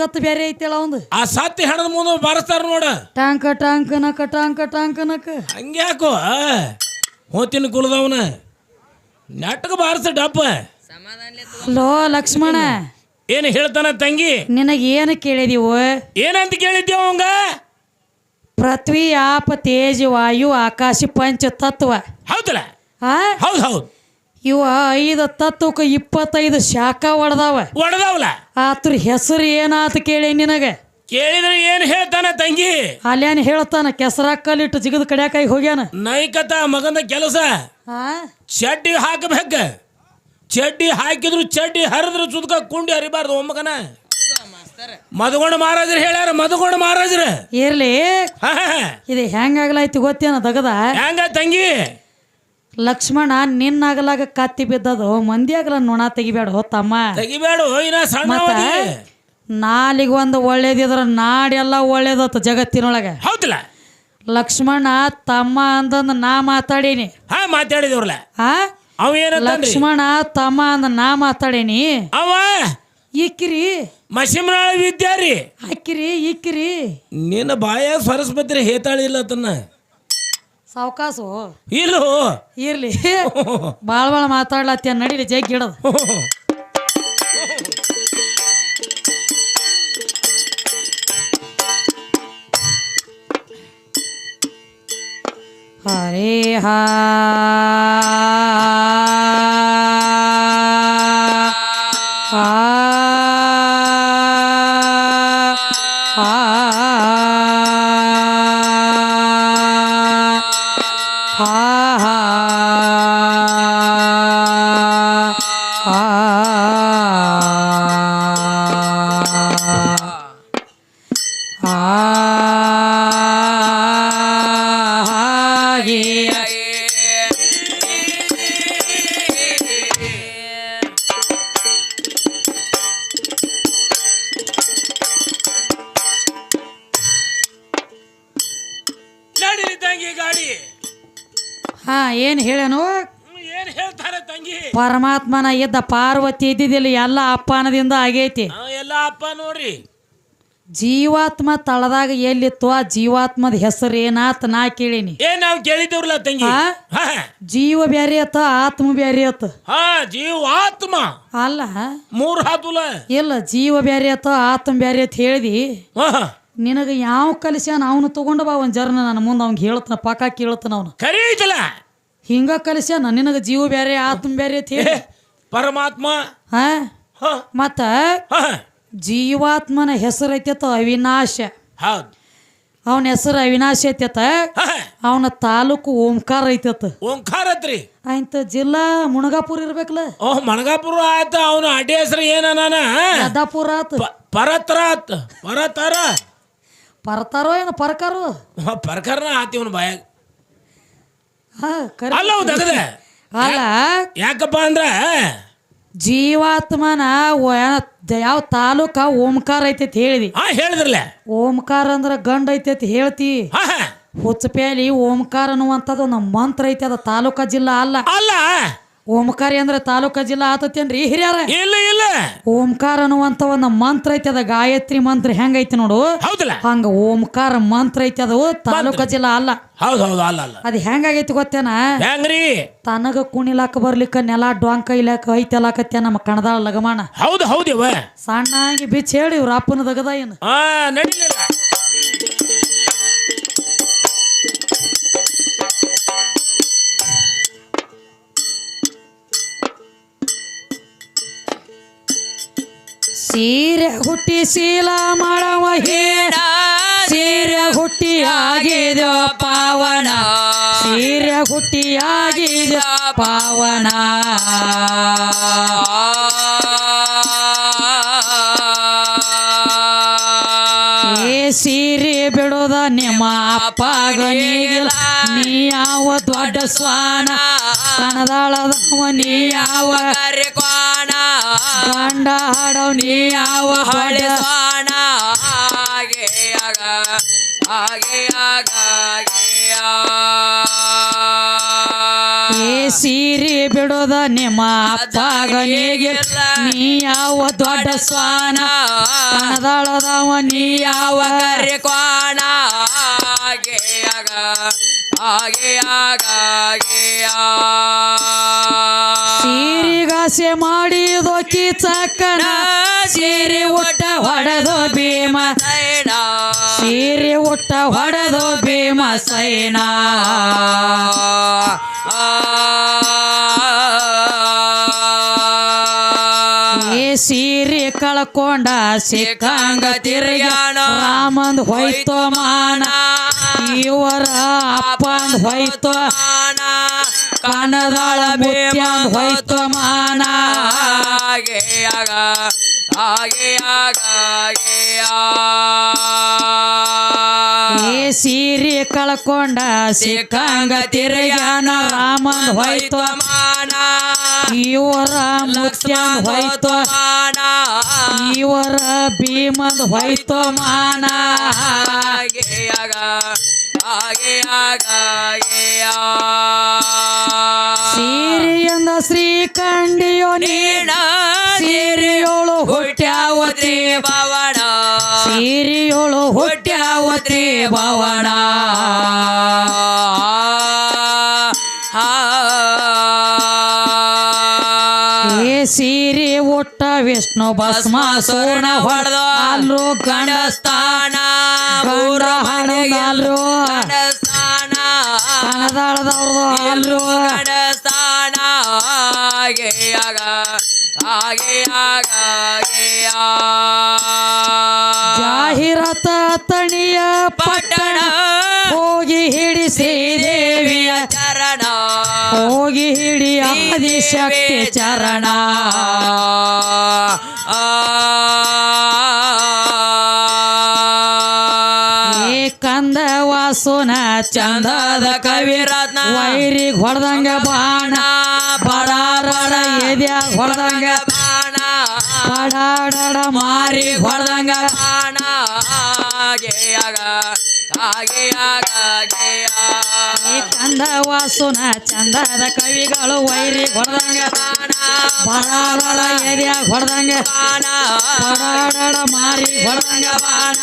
ಗತ್ತು ಬೇರೆ ಐತಿಲ್ಲ ಅವಂದು. ಆ ಸತ್ತಿ ಹಣದ ಮುಂದೆ ಬಾರಿಸ್ತಾರ ನೋಡ. ಟಾಂಕ ಟಾಂಕ ನಕ ಟಾಂಕ ಟಾಂಕ ನಕ. ಹಂಗ್ಯಾಕೋ? ಹೋತಿನ ಕುಲದವನ. ನೆಟ್ಟಗ ಬಾರಿಸ ಡಪ್ಪ. ಲೋ ಲಕ್ಷ್ಮಣ. ಏನು ಹೇಳ್ತಾನ ತಂಗಿ? ನಿನಗೆ ಏನು ಕೇಳಿದೀವು? ಏನಂತ ಕೇಳಿದ್ದೇವ ಅವಂಗ? ಪೃಥ್ವಿ ಆಪ ತೇಜ ವಾಯು ಆಕಾಶ ಪಂಚ ತತ್ವ. ಹೌದಲ್ಲ? ಹೌದು ಹೌದು. ಇವ ಐದು ತತ್ತುಕ ಇಪ್ಪತ್ತೈದು ಶಾಖ ಹೊಡೆದಾವ ಒಡದವಲ್ಲ ಆತ್ರ ಹೆಸರು ಏನಾತ ಕೇಳಿ ನಿನಗೆ? ಕೇಳಿದ್ರೆ ಏನು ಹೇಳ್ತಾನ ತಂಗಿ? ಅಲ್ಯಾನ ಹೇಳ್ತಾನ ಕೆಸರಾಕಲ್ಲಿಟ್ಟು ಜಿಗದ ಕಡ್ಯಾಕಾಯಿ ಹೋಗ್ಯಾನ? ನೈಕತ ಮಗನ ಕೆಲಸ. ಆ? ಚಡ್ಡಿ ಹಾಕಬೇಕ. ಚಡ್ಡಿ ಹಾಕಿದ್ರು ಚಡ್ಡಿ ಹರಿದ್ರು ಸುದ್ಕ ಕುಂಡಿ ಹರಿಬಾರ್ದು ಒಮ್ಮಗನ. ಮದಗೊಂಡ ಮಹಾರಾಜರು ಹೇಳ್ಯಾರ ಮದಗೊಂಡ ಮಹಾರಾಜರು. ಇರ್ಲಿ. ಇದು ಹೆಂಗಾಗ್ಲಾಯ್ತು ಗೊತ್ತೇನ ದಗದ? ಹೆಂಗ ತಂಗಿ? ಲಕ್ಷ್ಮಣ ನಿನ್ನಾಗಲಾಗ ಕತ್ತಿ ಬಿದ್ದದು ಮಂದಿಯಾಗಲ ನೊಣ ತೆಗಿಬೇಡ ತಮ್ಮ ತೆಗಿಬೇಡ. ನಾಲಿಗೆ ಒಂದು ಒಳ್ಳೇದಿದ್ರ ನಾಡೆಲ್ಲ ಒಳ್ಳೇದತ್ತ ಜಗತ್ತಿನೊಳಗೆ. ಹೌದಿಲ್ಲ? ಲಕ್ಷ್ಮಣ ತಮ್ಮ ಅಂದಂದು ನಾ ಮಾತಾಡೀನಿ. ಹಾ ಮಾತಾಡಿದವ್ರಲ್ಲ. ಅವ ಲಕ್ಷ್ಮಣ ತಮ್ಮ ಅಂದ ನಾ ಮಾತಾಡೇನಿ. ಅವ? ಇಕ್ಕಿರಿ ಮಸಿಮನಾಳ ವಿದ್ಯಾರಿ. ಅಕ್ಕಿರಿ ಇಕ್ಕಿರಿ ನಿನ್ನ ಬಾಯ ಸರಸ್ವತಿ ಹೇತಾಳಿಲ್ಲ ತನ್ನ ಸಾವಕಾಸು. ಇಲ್ಲೋ ಇರ್ಲಿ. ಭಾಳ ಭಾಳ ಮಾತಾಡ್ಲತ್ಯ ನಡೀಲಿ ಜಗ್ಗಿ ಗಿಡದ ಹರೇ ಹಾ. ನಡೀರಿ ತಂಗಿ ಗಾಡಿ. ಹಾ ಏನು ಹೇಳೇನು ಏನು ಹೇಳ್ತಾರೆ ತಂಗಿ? ಪರಮಾತ್ಮನ ಇದ್ದ ಪಾರ್ವತಿ ಇದ್ದಿದ್ದಿಲ್ಲ ಎಲ್ಲ ಅಪ್ಪನದಿಂದ ಆಗೈತಿ. ಆ, ಎಲ್ಲ ಅಪ್ಪ ನೋಡ್ರಿ. ಜೀವಾತ್ಮ ತಳದಾಗ ಎಲ್ಲಿತ್ತು ಆ ಜೀವಾತ್ಮದ ಹೆಸರು ಏನಾತ ನಾ ಕೇಳೀನಿ. ಏನ್ ನಾವ್ ಕೇಳಿದವ್ರಲ್ಲ ತಂಗಿ? ಆ? ಹಾ. ಜೀವ ಬ್ಯಾರಿ ಆತ ಆತ್ಮ ಬ್ಯಾರಿ ಆತ ಜೀವಾತ್ಮ. ಜೀವ ಆತ್ಮ ಅಲ್ಲ? ಮೂರ್ ಹಾತುಲ ಇಲ್ಲ ಜೀವ ಬ್ಯಾರಿ ಆತ ಆತ್ಮ ಬ್ಯಾರಿ ಅಂತ ಹೇಳ್ದಿ. ಹಾ. ನಿನಗೆ ಯಾವ ಕಲಿಸ್ಯಾನ ಅವನು ತಗೊಂಡು ಬಾ ಒಂದು ಜರ್ನ ನನ್ನ ಮುಂದೆ ಅವ್ನಿಗೆ ಹೇಳ್ತಾನ ಪಾಕ ಕೇಳ್ತಾನ ಅವನು. ಕರೀತಲ್ಲ. ಐತಲ್ಲ ಹಿಂಗ ಕಲಿಸ್ಯಾನ ನಿನಗೆ ಜೀವ ಬೇರೆ ಆತ್ಮ ಬೇರೆ ಅಂತ ಹೇಳಿ. ಪರಮಾತ್ಮ. ಹಾ? ಹಾ. ಮತ್ತ ಹಾ. ಜೀವಾತ್ಮನ ಹೆಸರು ಐತೆತ ಅವಿನಾಶ. ಹೌದು. ಅವನ ಹೆಸರು ಅವಿನಾಶ ಐತೆತ ಹಾ. ಅವನ ತಾಲೂಕು ಓಂಕಾರ ಐತೆತ. ಓಂಕಾರ ಐತ್ರಿ. ಆಯ್ತ ಜಿಲ್ಲಾ ಮುಣಗಾಪುರ ಇರ್ಬೇಕಲ್ಲ? ಓ ಮಣಗಾಪುರ ಆಯ್ತು ಅವನ ಅಡ್ಡಿ ಹೆಸರು ಏನಾನ ಯದಾಪುರ ಆತ. ಪರತ್ರ ಆತ್ ಪರತರ. ಪರ್ತಾರೋ ಏನು ಪರ್ಕಾರೋ? ಪರಕರ್ನ ಆತಿ ಅವನ ಬಾಯಾಗ. ಅಲ್ಲ ಅವ್ ಅಲ್ಲ ಯಾಕಪ್ಪ ಅಂದ್ರ? ಜೀವಾತ್ಮನ ಯಾವ ತಾಲೂಕ ಓಂಕಾರ ಐತೈತಿ ಹೇಳಿದಿ. ಹಾ ಹೇಳಿದ್ರಲ್ಲ. ಓಂಕಾರ ಅಂದ್ರ ಗಂಡ ಐತೈತಿ ಹೇಳ್ತಿ. ಹುಚ್ಚಪೇಲಿ ಓಂಕಾರ ಅನ್ನುವಂಥದ್ದು ನಮ್ಮ ಮಂತ್ರ ಐತಿ ಅದ ತಾಲೂಕ ಜಿಲ್ಲಾ ಅಲ್ಲ. ಅಲ್ಲ. ಓಂಕಾರಿ ಅಂದ್ರೆ ತಾಲೂಕಾ ಜಿಲ್ಲಾ ಆತತೇನ್ರಿ ಹಿರಿಯರ? ಇಲ್ಲ ಇಲ್ಲ. ಓಂಕಾರ ಅನ್ನುವಂತ ಒಂದು ಮಂತ್ರ ಐತಿ ಅದ ಗಾಯತ್ರಿ ಮಂತ್ರ ಹೆಂಗೈತಿ ನೋಡು? ಹೌದಲ್ಲ? ಹಂಗ ಓಂಕಾರ ಮಂತ್ರ ಐತಿ ಅದು ತಾಲೂಕಾ ಜಿಲ್ಲಾ ಅಲ್ಲ. ಹೌದು ಹೌದು ಅಲ್ಲ ಅಲ್ಲ. ಅದು ಹೆಂಗಾಗೈತಿ ಗೊತ್ತೇನ? ಹೆಂಗ್ರಿ? ತನಗ ಕುಣಿಲಾಕ ಬರ್ಲಿಕ್ಕ ನೆಲ ಡೊಂಕ ಇಲಾಕ ಐತೆಲಾಕತ್ಯ ನಮ್ಮ ಕಣದಾಳ ಲಗಮಾನ ಹೌದು ಹೌದಿವ ಸಣ್ಣಾಗಿ ಬಿಚ್ಚ ಹೇಳಿ ಇವ್ರ ಅಪ್ಪನ ದಗದ ಏನು? ನಡಿಲಿಲ್ಲ. ಸೀರೆ ಹುಟ್ಟಿ ಶೀಲ ಮಾಡವ ಹೇಳ. ಸೀರೆ ಹುಟ್ಟಿ ಆಗಿದ ಪಾವನ. ಸೀರೆ ಹುಟ್ಟಿ ಆಗಿದ ಪಾವನ. ಸೀರೆ ಬಿಡೋದ ನಿಮ್ಮ ಅಪ್ಪಗನಿಗಿಲ್ಲ ನೀ ಯಾವ ದೊಡ್ಡ ಸ್ವಾನ. ಕಣದಾಳದವ, ನೀ ಯಾವ ಕಾರ್ಯಕ್ವಾಣ ಗಂಡ ಹಾಡವ್ ನೀ ಯಾವ ಹಳೆ ಸ್ವಾಣ ಹಾಗೆ ಆಗ ಹಾಗೆ ಆಗ ಸೀರೆ ಬಿಡೋದ ನಿಮ್ಮ ಅಪ್ಪಗನಿಗೆ ನೀ ಯಾವ ದೊಡ್ಡ ಸ್ವಾನ? ಕಣದಾಳದವ ನೀ ಯಾವ ಕರೆ ಕ್ವಾಣ ಹಾಗೆ ಆಗ ಹಾಗೆ ಆಗ ಸೀರಿಗಾಸೆ ಮಾಡಿದೋ ಕಿಚಕ್ಕನ ಸೀರೆ ಉಟ್ಟ ಹೊಡೆದು ಭೀಮ. ಸೈಣ ಸೀರೆ ಉಟ್ಟ ಹೊಡೆದು ಭೀಮ ಏ ಸೀರೆ ಕಳ್ಕೊಂಡ ಸಿಕ್ಕಂಗ ತಿರ್ಗಾಣ ರಾಮಂದ್ ಹೋಯ್ತು ಮಾನ. ಇವರ ಅಪ್ಪಂದ್ ಹೋಯ್ತು ಮಾನ. ಕಣದಾಳ ಬೇಮ ಹೋಯ್ತು ಮಾನ. ಆಗ ಆಗ ಏ ಸೀರೆ ಕಳ್ಕೊಂಡ ಸಿಕ್ಕಂಗ ತಿರುಗ್ಯಾನ ರಾಮ ಹೋಯ್ತು. ಮಾನ ಇವರ ಮುತ್ಯನ್ ಹೋಯ್ತು. ಮಾನ ಇವರ ಭೀಮನ್ ಹೋಯ್ತು ಮಾನ. ಆಗ ಆಗೆ ಆಗ ಸೀರೆಯಿಂದ ಶ್ರೀಕಂಡಿಯೋ ನೀಣ ಹುಟ್ಟ್ಯಾವತಿ ಸೀರಿಯೋಳು ಹುಟ್ಟ್ಯಾವತಿ ಬಾವಣ ಏ ಸೀರೆ ಉಟ್ಟ ವಿಷ್ಣು ಭಸ್ಮಾಸೂರ್ಣ ಹೊಡೆದ ಹೊಡೆದು ಅಲ್ಲು ಗಂಡ ಹಣದಲ್ರು ಗಂಡಸ್ಥಾನ ಕಣದಾಳದವ್ರದು ಅಲ್ರು ಗಂಡಸ್ಥಾನ ಹಾಗೆ ಆಗ ಹಾಗೆ ಆಗ ಜಾಹಿರತ ತಣಿಯ ಪಟ್ಟಣ. ಹೋಗಿ ಹಿಡಿ ಶ್ರೀದೇವಿಯ ಚರಣ. ಹೋಗಿ ಹಿಡಿ ಆದಿಶಕ್ತಿ ಚರಣ. ಕಂದ ವಾಸುನ ಚಂದದ ಕವಿರತ್ನ. ವೈರಿ ಹೊಡೆದಂಗ ಬಾಣ. ಬಡಾರಡ ಎದ್ಯಾಗ ಹೊಡೆದಂಗ ಬಾಣ ಮಾರಿ ಹೊಡೆದಂಗ ಚಂದ ಆಗ ವಾಸುನ ಚಂದದ ಕವಿಗಳು ವೈರಿ ಹೊಡೆದಂಗ ಬಾಣ ಬಡ ಎದ್ಯಾಗ ಹೊಡೆದಂಗ ಬಾಣ ಮಾರಿ ಹೊಡೆದಂಗ ಬಾಣ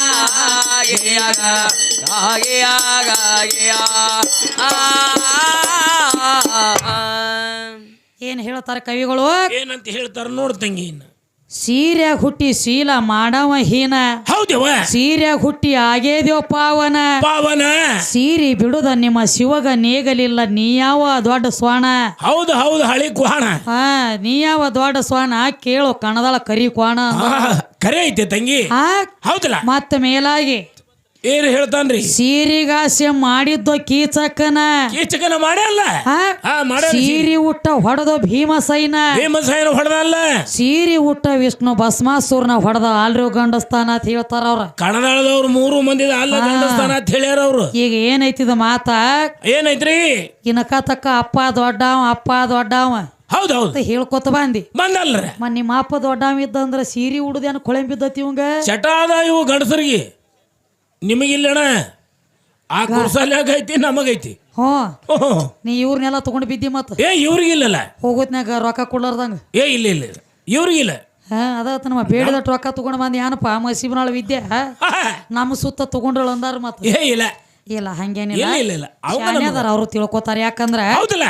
ಏನ್ ಹೇಳ್ತಾರ ಕವಿಗಳು? ಏನಂತ ಹೇಳ್ತಾರ ನೋಡ್ ತಂಗಿ ಇನ್ನ. ಸೀರ್ಯಾಗ ಹುಟ್ಟಿ ಶೀಲ ಮಾಡವ ಹೀನ. ಹೌದವ ಸೀರ್ಯಾಗ ಹುಟ್ಟಿ ಆಗೇದ್ಯೋ ಪಾವನ. ಪಾವನ. ಸೀರಿ ಬಿಡುದ ನಿಮ್ಮ ಶಿವಗ ನೇಗಲಿಲ್ಲ ನೀ ಯಾವ ದೊಡ್ಡ ಸ್ವಾಣ ಹೌದು ಹೌದು ಹಳಿ ಕ್ವಾಣ ಹಾ ನೀ ಯಾವ ದೊಡ್ಡ ಸ್ವಾಣ ಕೇಳು ಕಣದಳ ಕರಿ ಕ್ವಾಣ. ಕರಿ ಐತೆ ತಂಗಿ. ಹೌದಲ್ಲ? ಮತ್ತೆ ಮೇಲಾಗಿ ಏನ್ ಹೇಳ್ತಾನ್ರಿ? ಸೀರಿಗಾಸೆ ಮಾಡಿದ್ದು ಕೀಚಕನ. ಕೀಚಕನ ಮಾಡ್ಯಲ್ಲ ಮಾಡ್ಯಾನ ಸೀರಿ. ಉಟ್ಟ ಹೊಡೆದ ಭೀಮಸೈನ. ಭೀಮಸೈನ ಹೊಡೆದಲ್ಲ? ಸೀರಿ ಉಟ್ಟ ವಿಷ್ಣು ಭಸ್ಮಾಸುರ್ನ ಹೊಡೆದ ಆಲ್ರೂ ಗಂಡಸ್ತಾನ ಅಂತ ಹೇಳ್ತಾರ ಅವ್ರ. ಕಣದಾಳದವ್ರು ಮೂರು ಮಂದಿ ಅಲ್ಲ ಗಂಡಸ್ತಾನ ಅಂತ ಹೇಳ್ಯಾರ ಅವ್ರು. ಈಗ ಏನೈತಿದ ಮಾತ? ಏನೈತ್ರಿ? ಇನಕ ತಕ್ಕ ಅಪ್ಪ ದೊಡ್ಡವ ಅಪ್ಪ ದೊಡ್ಡವ. ಹೌದೌದು ಹೌದು. ಹೇಳ್ಕೊತ ಬಂದಿ. ಬಂದಲ್ರಿ. ನಿಮ್ಮ ಅಪ್ಪ ದೊಡ್ಡವ ಇದ್ದಂದ್ರ ಸೀರಿ ಉಡ್ದೇನು ಕೊಳೆಂಬಿದ್ದತಿ ಇವಂಗ? ಚಟಾದ ಇವು ಗಂಡಸರಿಗೆ. ನಿಮಗಿಲ್ಲಣ ಆ ಕುರ್ಸಲ್ಯಾಗ ಐತಿ ನಮಗೈತಿ. ಹ್ಞೂ ಹ್ಞೂ. ನೀ ಇವ್ರನ್ನೆಲ್ಲ ತಗೊಂಡು ಬಿದ್ದಿ ಮತ್ತ ಏ ಇವ್ರಿಗಿಲ್ಲಲ್ಲ. ಹೋಗೋತ್ನ್ಯಾಗ ರೊಕ್ಕ ಕೊಡ್ಲಾರ್ದಂಗ? ಏ ಇಲ್ಲ ಇಲ್ಲ ಇಲ್ಲ. ಇವ್ರಿಗಿಲ್ಲ. ಹಾ ಅದಾತ ನಮ್ಮ ಬೇಡದಟ್ಟು ರೊಕ್ಕ ತಗೊಂಡು ಬಂದು ಏನಪ್ಪ ಮಸೀಬನಾಳ ವಿದ್ಯೆ ನಮ್ಮ ಸುತ್ತ ತಗೊಂಡ್ರಳು ಅಂದಾರ ಮತ್ತೆ ಏ ಇಲ್ಲ. ಇಲ್ಲ ಹಂಗೇನಿಲ್ಲ. ಇಲ್ಲ ಇಲ್ಲ ಅದಾರ ಅವ್ರು ತಿಳ್ಕೊತಾರ ಯಾಕಂದ್ರ ಹೌದಲ್ಲ.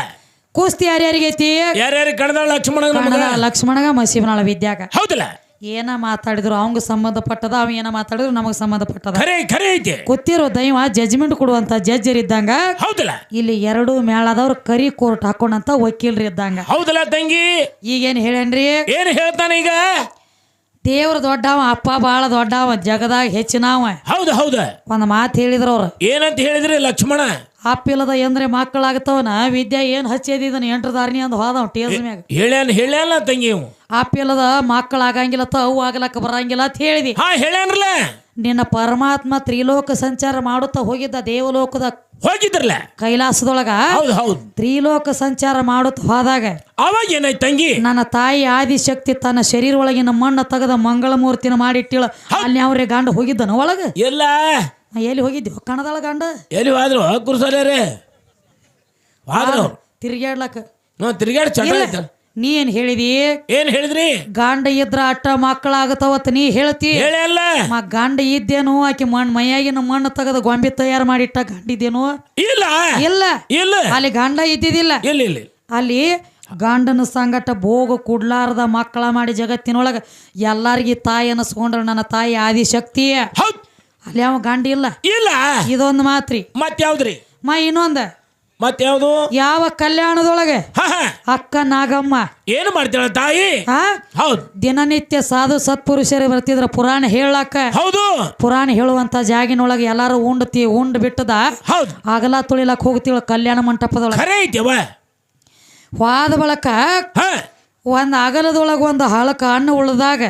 ಕುಸ್ತಿ ಯಾರ್ಯಾರಿಗೈತಿ? ಯಾರ್ಯಾರಿಗೆ ಕಣದ ಲಕ್ಷ್ಮಣ ಕನ್ನಡ ಲಕ್ಷ್ಮಣಗ ಮಸೀಬನಾಳ ವಿದ್ಯಾಗ. ಹೌದಲ್ಲ. ಏನ ಮಾತಾಡಿದ್ರು? ಅವಂಗ ಸಂಬಂಧಪಟ್ಟದ ಅವ ಏನ ಮಾತಾಡಿದ್ರು? ನಮಗ್ ಸಂಬಂಧಪಟ್ಟದ. ಖರೆ ಖರೆ ಐತಿ. ಗೊತ್ತಿರೋ ದೈವ ಜಜ್ಮೆಂಟ್ ಕೊಡುವಂತ ಜಜ್ಜರ್ ಇದ್ದಂಗ ಹೌದಲ್ಲ? ಇಲ್ಲಿ ಎರಡು ಮೇಳದವ್ರು ಕರಿ ಕೋರ್ಟ್ ಹಾಕೊಂಡಂತ ವಕೀಲ್ರಿ ಇದ್ದಂಗ. ಹೌದಲ್ಲ ತಂಗಿ? ಈಗೇನ್ ಹೇಳನ್ರಿ ಏನ್ ಹೇಳ್ತಾನೆ ಈಗ? ದೇವ್ರ ದೊಡ್ಡವ ಅಪ್ಪ ಬಾಳ ದೊಡ್ಡವ ಜಗದಾಗ ಹೆಚ್ಚಿನವ. ಹೌದು ಹೌದ. ಒಂದ್ ಮಾತು ಹೇಳಿದ್ರ ಅವ್ರ. ಏನಂತ ಹೇಳಿದ್ರಿ ಲಕ್ಷ್ಮಣ? ಅಪ್ಪಿಲ್ಲದ ಎಂದ್ರೆ ಮಕ್ಕಳಾಗತ್ತವನ? ವಿದ್ಯಾ ಏನ್ ಹಚ್ಚಿದಿದನ ಎಂಟ್ರ ದಾರಿನಿ ಅಂದ್ ಹೋದವ್ ಟೇಸ್ ಮ್ಯಾಗ. ಹೇಳ್ಯಾನ ಹೇಳ್ಯಾನ ತಂಗಿ ಇವು. ಅಪ್ಪಿಲ್ಲದ ಮಕ್ಕಳಾಗಂಗಿಲ್ಲ ಅವು ಆಗ್ಲಕ್ಕ ಬರಂಗಿಲ್ಲ ಅಂತ ಹೇಳಿದಿ. ಹಾ ಹೇಳ್ಯಾನ್ರಲ್ಲ. ನಿನ್ನ ಪರಮಾತ್ಮ ತ್ರಿಲೋಕ ಸಂಚಾರ ಮಾಡುತ್ತಾ ಹೋಗಿದ್ದ ದೇವಲೋಕದ ಹೋಗಿದ್ರಲ್ಲ? ಕೈಲಾಸದೊಳಗ ಹೌದು ಹೌದು. ತ್ರಿಲೋಕ ಸಂಚಾರ ಮಾಡುತ್ತ ಹೋದಾಗ ಅವಾಗ ಏನಾಯ್ತು ತಂಗಿ? ನನ್ನ ತಾಯಿ ಆದಿಶಕ್ತಿ ತನ್ನ ಶರೀರ ಒಳಗಿನ ಮಣ್ಣ ತೆಗೆದ ಮಂಗಳ ಮೂರ್ತಿನ ಮಾಡಿಟ್ಟಿಳ ಅಲ್ಲಿ ಅವ್ರೆ ಗಂಡ ಹೋಗಿದ್ದನ ಒಳಗ? ಎಲ್ಲ ಎಲ್ಲಿ ಹೋಗಿದ್ದೆ? ಕಣದಾಳ ಗಂಡ? ಎಲ್ಲಿ ಹೋದ್ರು? ಕುರ್ಸಲ್ಯಾರೆ ಹೋದ್ರು. ಅವ್ರು ತಿರ್ಗ್ಯಾಡ್ಲಕ್ಕ. ತಿರ್ಗಾಡಿ ನೀ ಏನ್ ಹೇಳಿದಿ? ಏನ್ ಹೇಳಿದ್ರಿ? ಗಂಡ ಇದ್ರ ಅಟ್ಟ ಮಕ್ಕಳಾಗತ್ತವತ್ ನೀ ಹೇಳ್ತಿ? ಹೇಳಲ್ಲ ಮ ಗಂಡ ಇದ್ದೇನು ಆಕೆ ಮಣ್ಣು ಮೈಯಾಗಿನ ಮಣ್ಣು ತೆಗೆದು ಗೊಂಬೆ ತಯಾರು ಮಾಡಿಟ್ಟ ಗಂಡಿದ್ದೇನು? ಇಲ್ಲ. ಇಲ್ಲ. ಇಲ್ಲ. ಅಲ್ಲಿ ಗಂಡ ಇದ್ದಿದ್ದಿಲ್ಲ. ಇಲ್ಲ ಇಲ್ಲ ಅಲ್ಲಿ ಗಂಡನ ಸಂಗಟ ಭೋಗ ಕುಡ್ಲಾರ್ದ ಮಕ್ಕಳ ಮಾಡಿ ಜಗತ್ತಿನೊಳಗ ಎಲ್ಲಾರ್ಗಿ ತಾಯಿ ಅನ್ನಿಸ್ಕೊಂಡ್ರ ನನ್ನ ತಾಯಿ ಆದಿಶಕ್ತಿ ಹೌದ್. ಅಲ್ಲಿ ಯಾವ ಗಂಡ ಇಲ್ಲ. ಇಲ್ಲ. ಇದೊಂದು ಮಾತ್ರಿ. ಮತ್ ಯಾವ್ದ್ರಿ ಮ ಇನ್ನೊಂದ. ಮತ್ ಯಾವ್ದು ಯಾವ ಕಲ್ಯಾಣದೊಳಗೆ? ಅಕ್ಕ ನಾಗಮ್ಮ. ಏನು ಮಾಡ್ತಾಳ ತಾಯಿ? ಹೌದು ಹೌದ್. ದಿನನಿತ್ಯ ಸಾಧು ಸತ್ಪುರುಷರು ಬರ್ತಿದ್ರ ಪುರಾಣ ಹೇಳಕ್ಕ ಹೌದು. ಪುರಾಣ ಹೇಳುವಂತ ಜಾಗಿನೊಳಗೆ ಎಲ್ಲಾರು ಉಂಡ್ತಿ ಉಂಡ್ ಬಿಟ್ಟದ. ಹೌದು. ಅಗಲ ತುಳಿಲಕ್ ಹೋಗ್ತಿಳ ಕಲ್ಯಾಣ ಮಂಟಪದೊಳಗೆ. ಖರೆ ಐತಿವ ವಾದ ಬಳಕ ಒಂದ್ ಅಗಲದೊಳಗ ಒಂದು ಹಳಕ ಹಣ್ಣು ಉಳ್ದಾಗ.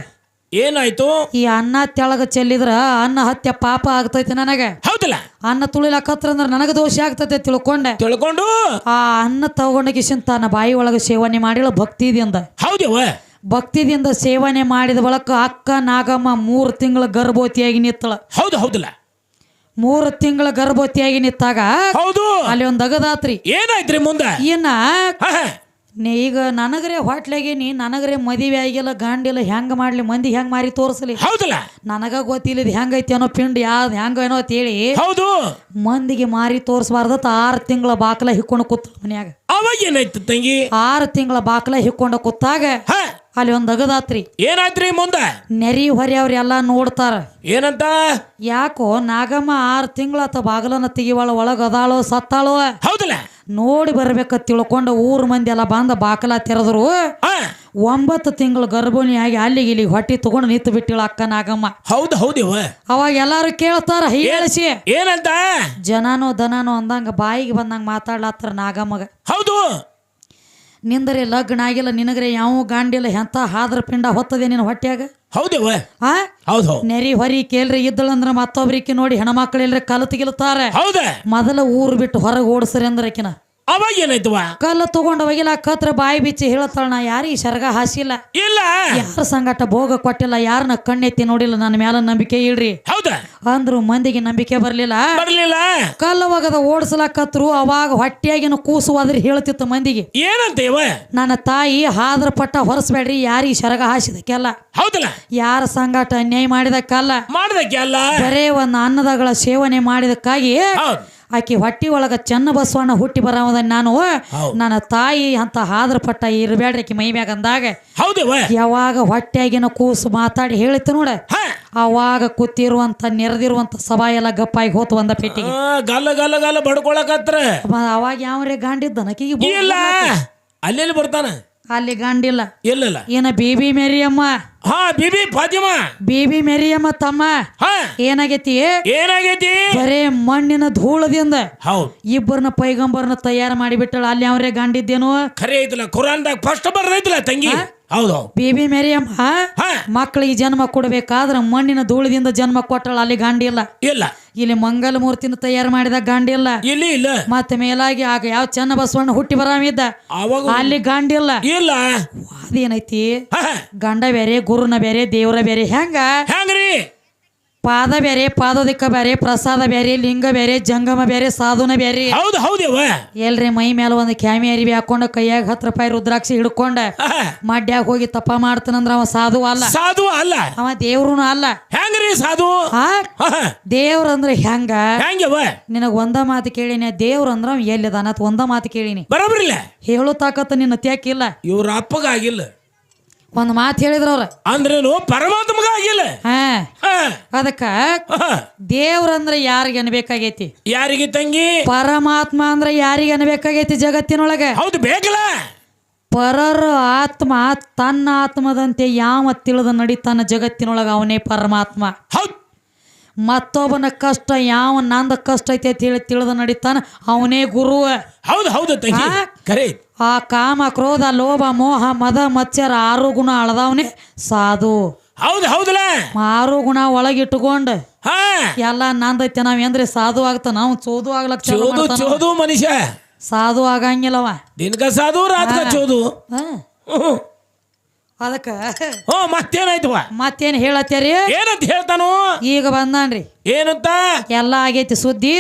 ಏನಾಯ್ತು? ಈ ಅನ್ನ ತೆಳಗ ಚೆಲ್ಲಿದ್ರ ಅನ್ನ ಹತ್ಯ ಪಾಪ ಆಗ್ತೈತಿ ನನಗೆ. ಹೌದಲ್ಲ? ಅನ್ನ ತುಳಿಲಕತ್ರ ಅಂದ್ರೆ ನನಗೆ ದೋಷ ಆಗ್ತೈತೆ ತಿಳ್ಕೊಂಡೆ. ತಿಳ್ಕೊಂಡು? ಆ ಅನ್ನ ತಗೊಂಡಗಿಸಿನ್ ತನ್ನ ಬಾಯಿ ಒಳಗ ಸೇವನೆ ಮಾಡಿಲ್ಲ ಭಕ್ತಿದಿಂದ ಹೌದವ ಭಕ್ತಿದಿಂದ ಸೇವನೆ ಮಾಡಿದ ಬಳಕ ಅಕ್ಕ ನಾಗಮ್ಮ ಮೂರು ತಿಂಗಳ ಗರ್ಭವತಿಯಾಗಿ ನಿತ್ತಳ ಹೌದು ಹೌದಲ್ಲ. ಮೂರು ತಿಂಗಳ ಗರ್ಭವತಿಯಾಗಿ ನಿತ್ತಾಗ ಹೌದು. ಅಲ್ಲಿ ಒಂದು ಅಗದಾತ್ರಿ. ಏನಾಯ್ತ್ರಿ ಮುಂದೆ? ಏನ ನೀ ಈಗ ನನಗರೆ ಹೊಟ್ಲಾಗೇನಿ ನನಗರೆ ಮದುವೆ ಆಗಿಲ್ಲ ಗಂಡಿಲ್ಲ ಹೆಂಗ ಮಾಡ್ಲಿ ಮಂದಿ ಹೆಂಗ್ ಮಾರಿ ತೋರಿಸ್ಲಿ? ಹೌದಲ್ಲ? ನನಗ ಗೊತ್ತಿಲ್ಲ ಇದು ಹೆಂಗೈತಿ ಅನ್ನೋ ಪಿಂಡ್ ಯಾವ್ದು ಹೆಂಗ ಏನೋ ಅಂತೇಳಿ ಹೌದು. ಮಂದಿಗೆ ಮಾರಿ ತೋರಿಸ್ಬಾರ್ದತ್ತ ಆರು ತಿಂಗಳ ಬಾಕಲ ಹಿಕ್ಕೊಂಡು ಕೂತ ಮನ್ಯಾಗ. ಅವಾಗ ಏನಾಯ್ತು ತಂಗಿ? ಆರು ತಿಂಗಳ ಬಾಕಲ ಹಿಕ್ಕೊಂಡು ಕೂತಾಗ ಅಲ್ಲಿ ಒಂದು ಅಗದಾತ್ರಿ. ಏನಾಯ್ತ್ರಿ ಮುಂದೆ? ನೆರಿ ಹೊರೆ ಅವ್ರೆಲ್ಲ ನೋಡ್ತಾರ. ಏನಂತ? ಯಾಕೋ ನಾಗಮ್ಮ ಆರು ತಿಂಗಳಾತ ಬಾಗಲನ್ನ ತೆಗಿವಾಳ ಒಳಗ ಅದಾಳೋ ಸತ್ತಾಳೋ? ಹೌದಲ್ಲ? ನೋಡಿ ಬರ್ಬೇಕ ತಿಳ್ಕೊಂಡು ಊರ್ ಮಂದಿ ಎಲ್ಲ ಬಂದ ಬಾಕಲ ತೆರೆದ್ರು. ಒಂಬತ್ತು ತಿಂಗಳು ಗರ್ಭಿಣಿ ಆಗಿ ಅಲ್ಲಿಗೆ ಇಲ್ಲಿ ಹೊಟ್ಟಿ ತಗೊಂಡು ನಿಂತು ಬಿಟ್ಟಿಳ ಅಕ್ಕ ನಾಗಮ್ಮ. ಹೌದು ಹೌದು ಅವಾಗ ಎಲ್ಲಾರು ಕೇಳ್ತಾರ ಹೇಳಿಸಿ ಏನಂತ? ಜನನೋ ದನನೋ ಅಂದಂಗ ಬಾಯಿಗೆ ಬಂದಂಗ ಮಾತಾಡ್ಲಾತ್ತಾರ ನಾಗಮ್ಮಗ. ಹೌದು. ನಿಂದರೆ ಲಗ್ನ ಆಗಿಲ್ಲ ನಿನಗರೆ ಯಾವ ಗಾಂಡಿಲ್ಲ ಎಂತ ಹಾದ್ರ ಪಿಂಡ ಹೊತ್ತದೆ ನಿನ್ನ ಹೊಟ್ಯಾಗ? ಹೌದವ ಆ? ಹೌದು ನೆರಿ ಹೊರಿ ಕೇಳ್ರಿ ಇದ್ದಳಂದ್ರ ಮತ್ತೊಬ್ಬರಿಕೆ ನೋಡಿ ಹೆಣ್ಮಕ್ಳು ಕಲತ್ ಕಲತಿಗಿಲ್ತಾರೆ ಹೌದ. ಮೊದಲ ಊರು ಬಿಟ್ಟು ಹೊರಗೆ ಓಡಿಸ್ರಿ ಅಂದ್ರೆ ಆಕಿನ. ಅವಾಗ ಏನಾಯ್ತವ ಕಲ್ಲ ತಗೊಂಡು ಹೋಗಿಲ್ಲ ಕತ್ರ ಬಾಯಿ ಬಿಚ್ಚಿ ಹೇಳತ್ತಾಳ ನಾ ಯಾರಿಗೆ ಶರ್ಗ ಹಾಸಿಲ್ಲ? ಇಲ್ಲ. ಯಾರ ಸಂಗಟ ಭೋಗ ಕೊಟ್ಟಿಲ್ಲ ಯಾರನ್ನ ಕಣ್ಣೆತ್ತಿ ನೋಡಿಲ್ಲ ನನ್ನ ಮ್ಯಾಲ ನಂಬಿಕೆ ಇಳ್ರಿ ಹೌದ? ಅಂದ್ರು ಮಂದಿಗೆ ನಂಬಿಕೆ ಬರ್ಲಿಲ್ಲ. ಕಲ್ಲ ಒಗದ ಓಡಿಸ್ಲಕತ್ರು ಅವಾಗ ಹೊಟ್ಟೆಯಾಗಿನ ಕೂಸು ಅದ್ರ ಹೇಳ್ತಿತ್ತು ಮಂದಿಗೆ. ಏನಂತ ಇವ ನನ್ನ ತಾಯಿ ಹಾದ್ರ ಪಟ್ಟ ಹೊರಸ್ಬೇಡ್ರಿ ಯಾರಿಗೆ ಶರಗ ಹಾಸಿದಕ್ಕೆಲ್ಲ. ಹೌದಲ್ಲ? ಯಾರ ಸಂಗಾಟ ಅನ್ಯಾಯ ಮಾಡಿದಕ್ಕಲ್ಲ. ಮಾಡಿದಕ್ಕೆಲ್ಲ? ಬರೇ ಒಂದು ಅನ್ನದಗಳ ಸೇವನೆ ಮಾಡಿದಕ್ಕಾಗಿ ಆಕಿ ಹೊಟ್ಟಿ ಒಳಗ ಚೆನ್ನ ಬಸವಣ್ಣ ಹುಟ್ಟಿ ಬರವದ ನಾನು. ನನ್ನ ತಾಯಿ ಅಂತ ಹಾದ್ರ ಪಟ್ಟ ಇರಬೇಡ್ರಿ ಆಕಿ ಮೈ ಮ್ಯಾಗ ಅಂದಾಗ. ಯಾವಾಗ ಹೊಟ್ಟೆಯಾಗಿನ ಕೂಸು ಮಾತಾಡಿ ಹೇಳಿತ್ತು ನೋಡ. ಅವಾಗ ಕೂತಿರುವಂತ ನೆರೆದಿರುವಂತ ಸಭಾ ಎಲ್ಲ ಗಪ್ಪಾಗಿ ಹೋತು ಒಂದ ಪೆಟ್ಟಿಗೆ. ಆ, ಗಲ್ಲ ಗಲ್ಲ ಗಲ್ಲ ಬಡ್ಕೊಳಕತ್ರ. ಅವಾಗ ಅವಾಗ ಯಾವ್ರೆ ಗಾಂಡಿದ್ದ ನಕಿಗೆ ಇಲ್ಲ. ಅಲ್ಲೆಲ್ಲಿ ಬರ್ತಾನ? ಅಲ್ಲಿ ಗಂಡಿಲ್ಲ. ಇಲ್ಲ ಏನ ಬೀಬಿ ಮೇರಿಯಮ್ಮ? ಹಾ ಬಿಬಿ ಫಾತಿಮ. ಬೀಬಿ ಮೇರಿಯಮ್ಮ ತಮ್ಮ? ಹಾ. ಏನಾಗೈತಿ? ಏನಾಗೈತಿ? ಬರೇ ಮಣ್ಣಿನ ಧೂಳದಿಂದ ಹೌದು. ಇಬ್ಬರನ್ನ ಪೈಗಂಬರ್ನ ತಯಾರು ಮಾಡಿಬಿಟ್ಟಳ. ಅಲ್ಲಿ ಅವ್ರೆ ಗಂಡಿದ್ದೇನು? ಖರೆ ಐತಲ್ಲ ಕುರಾನ್ದಾಗ ಫಸ್ಟ್ ಬರ್ದೈತಲ್ಲ ತಂಗಿ. ಹೌದು. ಬಿಬಿ ಮೇರಿಯಮ್ಮ ಹಾ. ಮಕ್ಕಳಿಗೆ ಜನ್ಮ ಕೊಡ್ಬೇಕಾದ್ರೆ ಮಣ್ಣಿನ ಧೂಳದಿಂದ ಜನ್ಮ ಕೊಟ್ಟಳ ಅಲ್ಲಿ ಗಾಂಡಿ ಇಲ್ಲ? ಇಲ್ಲ. ಇಲ್ಲಿ ಮಂಗಲ ಮೂರ್ತಿನ ತಯಾರು ಮಾಡಿದ ಗಾಂಡಿಲ್ಲ ಇಲ್ಲಿ? ಇಲ್ಲ ಮತ್ತೆ ಮೇಲಾಗಿ ಆಗ ಯಾವ ಚೆನ್ನ ಬಸವಣ್ಣ ಹುಟ್ಟಿ ಬರಾಮಿದ್ದ? ಅವಾಗ ಅಲ್ಲಿ ಗಾಂಡಿ ಇಲ್ಲ? ಅದೇನೈತಿ ಹಾ. ಗಂಡ ಬೇರೆ ಗುರುನ ಬೇರೆ ದೇವ್ರ ಬೇರೆ ಹೆಂಗ? ಹೆಂಗ್ರಿ? ಪಾದ ಬೇರೆ ಪಾದೋದಿಕ್ಕ ಬೇರೆ ಪ್ರಸಾದ ಬೇರೆ ಲಿಂಗ ಬೇರೆ ಜಂಗಮ ಬೇರೆ ಸಾಧುನ ಬೇರೆ ಹೌದು ಹೌದು ಎಲ್ರಿ ಮೈ ಮೇಲೆ ಒಂದು ಕ್ಯಾಮಿ ಅರಿವಿ ಹಾಕೊಂಡು ಕೈಯಾಗ ಹತ್ತು ರೂಪಾಯಿ ರುದ್ರಾಕ್ಷಿ ಹಿಡ್ಕೊಂಡ ಮಡ್ಯಾಗ ಹೋಗಿ ತಪ್ಪ ಮಾಡ್ತಾನಂದ್ರ ಅವ ಸಾಧು ಅಲ್ಲ. ಸಾಧು ಅಲ್ಲ. ಅವ ದೇವ್ರುನು ಅಲ್ಲ. ಹೆಂಗ್ರಿ ಸಾಧು? ಆ ಅಂದ್ರೆ ದೇವ್ರಂದ್ರ ಹೆಂಗ ನಿನಗೆ ನಿನಗ ಒಂದ ಮಾತು ಕೇಳಿನಿ ದೇವ್ರಂದ್ರ ಅವ ಎಲ್ಲಿದಾನ ಒಂದ ಮಾತು ಕೇಳಿನಿ. ಬರೋಬ್ರಿಲ್ಲ. ಹೇಳು ತಾಕತ್ತ ನಿನ್ನ ತ್ಯಾಕಿಲ್ಲ ಇವ್ರ ಅಪ್ಪಗ ಆಗಿಲ್ಲ. ಒಂದ್ ಮಾತು ಹೇಳಿದ್ರ ಅವ್ರ. ಅಂದ್ರೇನು ಪರಮಾತ್ಮಗ ಆಗಿಲ್ಲ. ಹಾ. ಅದಕ್ಕ. ದೇವ್ರಂದ್ರ ಯಾರಿಗೆ ಅನ್ಬೇಕಾಗೈತಿ? ಯಾರಿಗೆ ತಂಗಿ? ಪರಮಾತ್ಮ ಅಂದ್ರ ಯಾರಿಗೆ ಅನ್ಬೇಕಾಗೈತಿ ಜಗತ್ತಿನೊಳಗ? ಹೌದು ಬೇಕಲ್ಲ. ಪರರ ಆತ್ಮ ತನ್ನ ಆತ್ಮದಂತೆ ಯಾವ ತಿಳಿದು ನಡೀತಾನ ಜಗತ್ತಿನೊಳಗ ಅವನೇ ಪರಮಾತ್ಮ. ಹೌದು. ಮತ್ತೊಬ್ಬನ ಕಷ್ಟ ಯಾವ ನಂದ ಕಷ್ಟ ಐತೆ ಅಂತ ಹೇಳಿ ತಿಳಿದು ನಡೀತಾನ ಅವನೇ ಗುರು ಹೌದು ಹೌದು ತಂಗಿ. ಹಾ? ಆ ಕಾಮ ಕ್ರೋಧ ಲೋಭ ಮೋಹ ಮದ ಮತ್ಸರ ಆರು ಗುಣ ಅಳದವನೇ ಸಾಧು. ಹೌದು ಹೌದಲ್ಲ? ಆರು ಗುಣ ಒಳಗಿಟ್ಟುಕೊಂಡು ಎಲ್ಲ ನಂದೈತೆ ನಾವ್ ಏನ್ರಿ ಸಾಧು ಆಗ್ತ ನಾವು ಚೋದು ಆಗ್ಲಕ್ ಚೋದು ಚೋದು ಮನುಷ್ಯ. ಸಾಧು ಆಗಂಗಿಲ್ಲವ. ದಿನಕ ಸಾಧು ರಾತ್ಕ ಚೋದು. ಅದಕ್ಕ ಹೋ ಮತ್ತೇನಾಯ್ತವ ಮತ್ತೇನ್ ಹೇಳತ್ತೇರಿ? ಏನಂತ ಹೇಳ್ತಾನು? ಈಗ ಬಂದಾನ್ರಿ. ಏನಂತ? ಎಲ್ಲ ಆಗೈತಿ ಸುದ್ದಿ.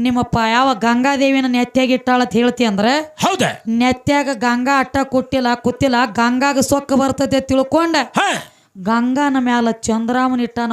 ನಿಮ್ಮಪ್ಪ ಯಾವ ಗಂಗಾದೇವಿನ ನೆತ್ಯಾಗ ಇಟ್ಟಾಳ ಅಂತ ಹೇಳ್ತಿ ಅಂದ್ರೆ ಹೌದ? ನೆತ್ಯಾಗ ಗಂಗಾ ಅಟ್ಟ ಕೊಟ್ಟಿಲ್ಲ ಕುತ್ತಿಲ್ಲ ಗಂಗಾಗ ಸೊಕ್ಕ ಬರ್ತದೆ ತಿಳ್ಕೊಂಡ ಗಂಗಾನ ಮ್ಯಾಲ ಚಂದ್ರಾಮನ್ ಇಟ್ಟಾನ